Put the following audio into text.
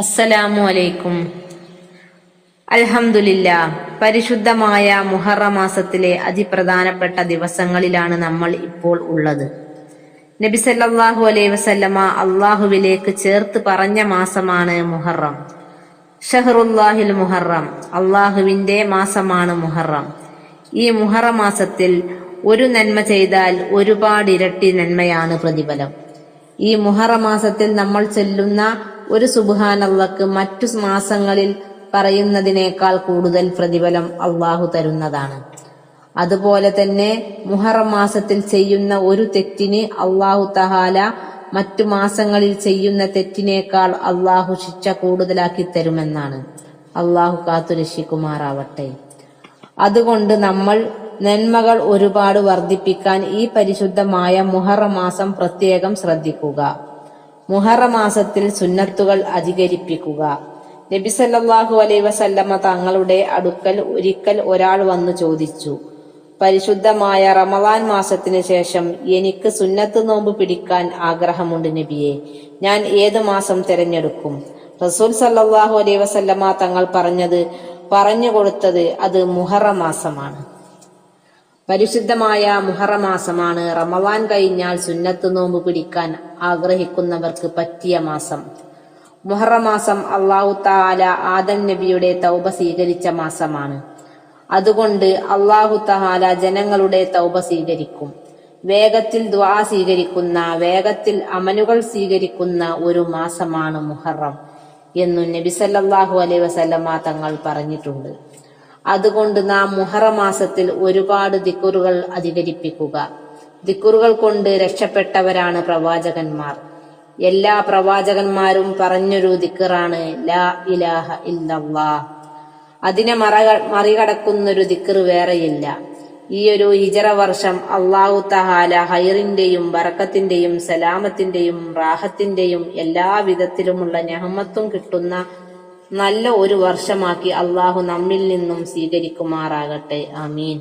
അസ്സലാമു അലൈക്കും പരിശുദ്ധമായ മുഹറ മാസത്തിലെ അതിപ്രധാനപ്പെട്ട ദിവസങ്ങളിലാണ് നമ്മൾ ഇപ്പോൾ ഉള്ളത്. നബി സല്ലല്ലാഹു അലൈഹി വസല്ലമ അള്ളാഹുവിലേക്ക് ചേർത്ത് പറഞ്ഞ മാസമാണ് മുഹറം. ഷഹറുല്ലാഹിൽ മുഹറം അള്ളാഹുവിന്റെ മാസമാണ് മുഹറം. ഈ മുഹറ മാസത്തിൽ ഒരു നന്മ ചെയ്താൽ ഒരുപാട് ഇരട്ടി നന്മയാണ് പ്രതിഫലം. ഈ മുഹറ മാസത്തിൽ നമ്മൾ ചെല്ലുന്ന ഒരു സുബാനല്ലക്ക് മറ്റു മാസങ്ങളിൽ പറയുന്നതിനേക്കാൾ കൂടുതൽ പ്രതിഫലം അള്ളാഹു തരുന്നതാണ്. അതുപോലെ തന്നെ മുഹറം മാസത്തിൽ ചെയ്യുന്ന ഒരു തെറ്റിന് അള്ളാഹു തഹാല മറ്റു മാസങ്ങളിൽ ചെയ്യുന്ന തെറ്റിനേക്കാൾ അള്ളാഹു ശിക്ഷ കൂടുതലാക്കി തരുമെന്നാണ്. അള്ളാഹു കാത്തുരക്ഷിക്കുമാറാവട്ടെ അതുകൊണ്ട് നമ്മൾ നന്മകൾ ഒരുപാട് വർദ്ധിപ്പിക്കാൻ ഈ പരിശുദ്ധമായ മുഹറ മാസം പ്രത്യേകം ശ്രദ്ധിക്കുക. മുഹറ മാസത്തിൽ സുന്നത്തുകൾ അധികരിപ്പിക്കുക. നബി സല്ലല്ലാഹു അലൈഹി വസല്ലമ തങ്ങളുടെ അടുക്കൽ ഒരിക്കൽ ഒരാൾ വന്നു ചോദിച്ചു പരിശുദ്ധമായ റമവാൻ മാസത്തിന് ശേഷം എനിക്ക് സുന്നത്ത് നോമ്പ് പിടിക്കാൻ ആഗ്രഹമുണ്ട് നബിയെ ഞാൻ ഏതു മാസം തിരഞ്ഞെടുക്കും? റസൂൽ സല്ലാഹു അലൈ വസല്ലമ തങ്ങൾ പറഞ്ഞത് പറഞ്ഞു കൊടുത്തത് അത് മുഹറമാസമാണ്. പരിശുദ്ധമായ മുഹറമാസമാണ്. റമവാൻ കഴിഞ്ഞാൽ സുന്നത്ത് നോമ്പ് പിടിക്കാൻ ആഗ്രഹിക്കുന്നവർക്ക് പറ്റിയ മാസം. മുഹറമാസം അള്ളാഹു താല ആദം നബിയുടെ തൗബ സ്വീകരിച്ച മാസമാണ്. അതുകൊണ്ട് അള്ളാഹു തഹാല ജനങ്ങളുടെ തൗബ സ്വീകരിക്കും. വേഗത്തിൽ ദ്വാ സ്വീകരിക്കുന്ന വേഗത്തിൽ അമനുകൾ സ്വീകരിക്കുന്ന ഒരു മാസമാണ് മുഹറം എന്നു നബിസല്ലാഹു അലൈ വസല്ലമ്മ വസല്ലമ തങ്ങൾ പറഞ്ഞിട്ടുണ്ട്. അതുകൊണ്ട് നാം മുഹറമാസത്തിൽ ഒരുപാട് ദിക്കുറുകൾ അധികരിപ്പിക്കുക. ദിക്കുറുകൾ കൊണ്ട് രക്ഷപ്പെട്ടവരാണ് പ്രവാചകന്മാർ. എല്ലാ പ്രവാചകന്മാരും പറഞ്ഞൊരു ദിക്കറാണ് ലാ ഇലാഹ ഇല്ലല്ലാ അതിനെ മറക മറികടക്കുന്നൊരു ദിക്കർ വേറെയില്ല. ഈ ഒരു ഹിജറ വർഷം അള്ളാഹു തഹാല ഹൈറിന്റെയും വറക്കത്തിന്റെയും സലാമത്തിന്റെയും റാഹത്തിന്റെയും എല്ലാ വിധത്തിലുമുള്ള ഞഹമ്മത്തും കിട്ടുന്ന നല്ല ഒരു വർഷമാക്കി അള്ളാഹു നമ്മിൽ നിന്നും സ്വീകരിക്കുമാറാകട്ടെ. ആമീൻ.